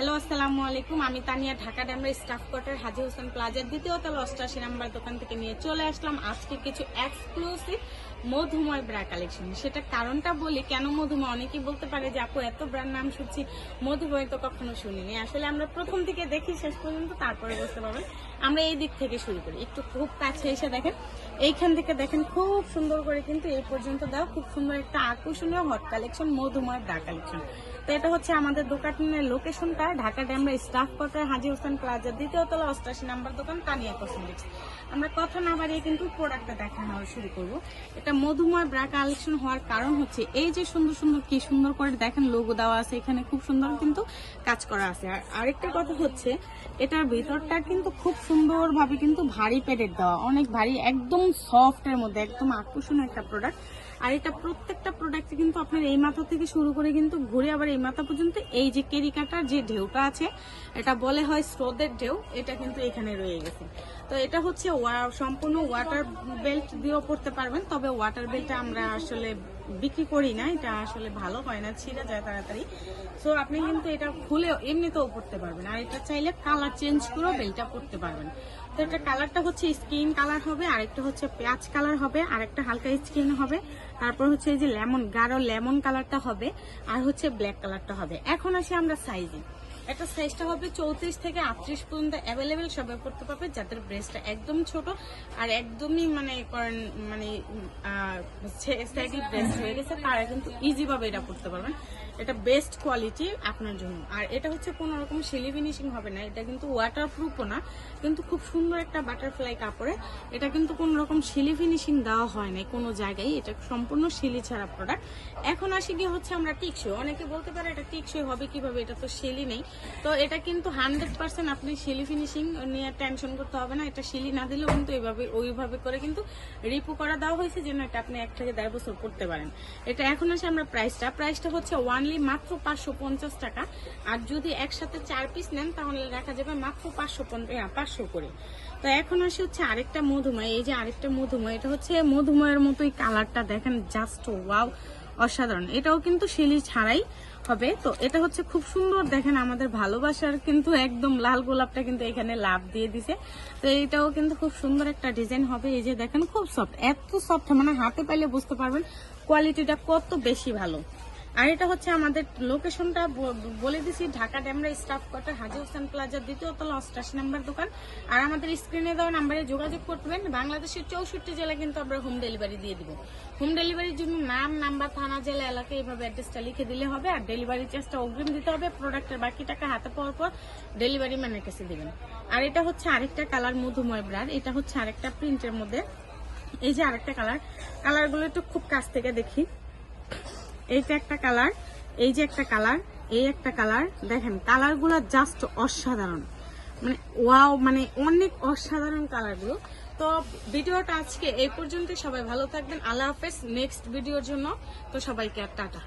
Hello আসসালামু আলাইকুম। আমি তানিয়া, ঢাকা ড্যামরা স্টাফ কোয়ার্টার, হাজি হোসেন প্লাজার দ্বিতীয় তলা অষ্টাশি নাম্বার দোকান থেকে নিয়ে চলে আসলাম। আজকে কিছু এক্সক্লুসিভ মধুময় ব্রা কালেকশন সেটা কারণটা বলি, কেন মধুময়? অনেকেই বলতে পারে যে, আপু, এত ব্র্যান্ড নাম শুনছি, মধুময় তো কখনো শুনিনি। আসলে আমরা প্রথম থেকে দেখি, শেষ পর্যন্ত তারপরে বুঝতে পারবেন। আমরা এই দিক থেকে শুরু করি। একটু খুব কাছে এসে দেখেন। এইখান থেকে দেখেন, খুব সুন্দর করে কিন্তু এই পর্যন্ত দাও খুব সুন্দর একটা আকর্ষণীয় হট কালেকশন মধুময় ব্রা কালেকশন তো এটা হচ্ছে আমাদের দোকানের লোকেশনটা Dhaka Demra staff quarter Haji Hossain plaza দ্বিতীয় তলা, অষ্টাশি নাম্বার দোকান, তানিয়া কসমেটিক্স আমরা কথা না বাড়িয়ে কিন্তু প্রোডাক্টটা দেখানো শুরু করব। এটা মধুময় ব্রা কালেকশন হওয়ার কারণ হচ্ছে এই যে সুন্দর সুন্দর, কি সুন্দর করে দেখেন লোগো দেওয়া আছে এখানে, খুব সুন্দর কিন্তু কাজ করা আছে। আর আরেকটা কথা হচ্ছে, এটার ভিতরটা কিন্তু খুব সুন্দরভাবে কিন্তু ভারী প্যাডের দেওয়া, অনেক ভারী, একদম সফট এর মধ্যে, একদম আকর্ষণীয় একটা প্রোডাক্ট আর এটা প্রত্যেকটা প্রোডাক্টে কিন্তু আপনার এই মাথা থেকে শুরু করে কিন্তু ঘুরে আবার এই মাথা পর্যন্ত, এই যে কেরিকাটার যে ঢেউটা আছে, এটা বলে হয় স্রোতের ঢেউ, এটা কিন্তু এখানে রয়ে গেছে। তো এটা হচ্ছে সম্পূর্ণ ওয়াটার বেল্ট দিয়েও পড়তে পারবেন, তবে ওয়াটার বেলটা আমরা আসলে বিক্রি করি না, এটা আসলে ভালো হয় না, ছিঁড়ে যায় তাড়াতাড়ি। সো আপনি কিন্তু এটা খুলে এমনিতেও পড়তে পারবেন। আর এটা চাইলে কালার চেঞ্জ করেও বেলটা পড়তে পারবেন। তো এটা কালারটা হচ্ছে স্কিন কালার হবে, আরেকটা হচ্ছে পেঁয়াজ কালার হবে, আরেকটা হালকা স্কিন হবে। তারপর হচ্ছে এই যে লেমন গাঢ় লেমন কালারটা হবে, আর হচ্ছে ব্ল্যাক কালারটা হবে। এখন আসি আমরা সাইজে একটা সাইজটা হবে চৌত্রিশ থেকে আটত্রিশ পর্যন্ত অ্যাভেলেবেল সবাই পড়তে পারবে, যাদের ব্রেস্টটা একদম ছোট আর একদমই মানে করেন মানে ব্রেস্ট হয়ে গেছে, তারা কিন্তু ইজিভাবে এটা পড়তে পারবেন। এটা বেস্ট কোয়ালিটি আপনার জন্য। আর এটা হচ্ছে কোনো রকম শিলি ফিনিশিং হবে না, এটা কিন্তু ওয়াটার প্রুফও না, কিন্তু খুব সুন্দর একটা বাটারফ্লাই কাপড়ে। এটা কিন্তু কোনো রকম শিলি ফিনিশিং দেওয়া হয় না কোনো জায়গায়, এটা সম্পূর্ণ শিলি ছাড়া প্রোডাক্ট এখন আসি গিয়ে হচ্ছে আমরা টিকসই, অনেকে বলতে পারে এটা টিকসই হবে কীভাবে, এটা তো শিলি নেই। তো এটা কিন্তু হান্ড্রেড পার্সেন্ট আপনি শিলি ফিনিশিং নিয়ে টেনশন করতে হবে না। এটা শিলি না দিলেও কিন্তু এইভাবে, ওইভাবে করে কিন্তু রিপু করা দেওয়া হয়েছে যেন এটা আপনি এক থেকে দেড় বছর করতে পারেন। এটা এখন আসে আমরা প্রাইসটা প্রাইসটা হচ্ছে ওয়ানলি মাত্র পাঁচশো পঞ্চাশ টাকা। আর যদি একসাথে চার পিস নেন, তাহলে দেখা যাবে মাত্র পাঁচশো পাঁচশো করে। তো এখন আসে হচ্ছে আরেকটা মধুময় এই যে আরেকটা মধুময় এটা হচ্ছে মধুময়ের মতোই কালারটা দেখেন জাস্ট ওয়াও অসাধারণ। এটাও কিন্তু শিলি ছাড়াই হবে। তো এটা হচ্ছে খুব সুন্দর। দেখেন আমাদের ভালোবাসার কিন্তু একদম লাল গোলাপটা কিন্তু এখানে লাভ দিয়ে দিছে। তো এইটাও কিন্তু খুব সুন্দর একটা ডিজাইন হবে। এই যে দেখেন, খুব সফট এত সফট মানে হাতে পাইলে বুঝতে পারবেন কোয়ালিটিটা কত বেশি ভালো। আর এটা হচ্ছে আমাদের লোকেশনটা বলে দিছি, ঢাকা ড্যামরা স্টাফ কোয়ার্টার হাজি হোসেন প্লাজার দ্বিতীয় তলা, অষ্টাশি নাম্বার দোকান। আর আমাদের স্ক্রিনে দেওয়া নাম্বারে যোগাযোগ করবেন। বাংলাদেশের চৌষট্টি জেলা কিন্তু আমরা হোম ডেলিভারি দিয়ে দিব। হোম ডেলিভারির জন্য নাম নাম্বার থানা, জেলা, এলাকা এইভাবে অ্যাড্রেসটা লিখে দিলে হবে। আর ডেলিভারি চার্জটা অগ্রিম দিতে হবে। প্রোডাক্টের বাকি টাকা হাতে পাওয়ার পর ডেলিভারি ম্যানের কাছে দিবেন। আর এটা হচ্ছে আরেকটা কালার মধুময় ব্রার এটা হচ্ছে আরেকটা প্রিন্টের মধ্যে। এই যে আরেকটা কালার কালারগুলো একটু খুব কাছ থেকে দেখি। এইটা একটা কালার, এই যে একটা কালার, এই একটা কালার, দেখেন কালারগুলো জাস্ট অসাধারণ। মানে ওয়াও মানে অনেক অসাধারণ কালারগুলো। তো ভিডিওটা আজকে এই পর্যন্ত সবাই ভালো থাকবেন। আল্লাহ হাফেজ। নেক্সট ভিডিওর জন্য। তো সবাইকে টাটা।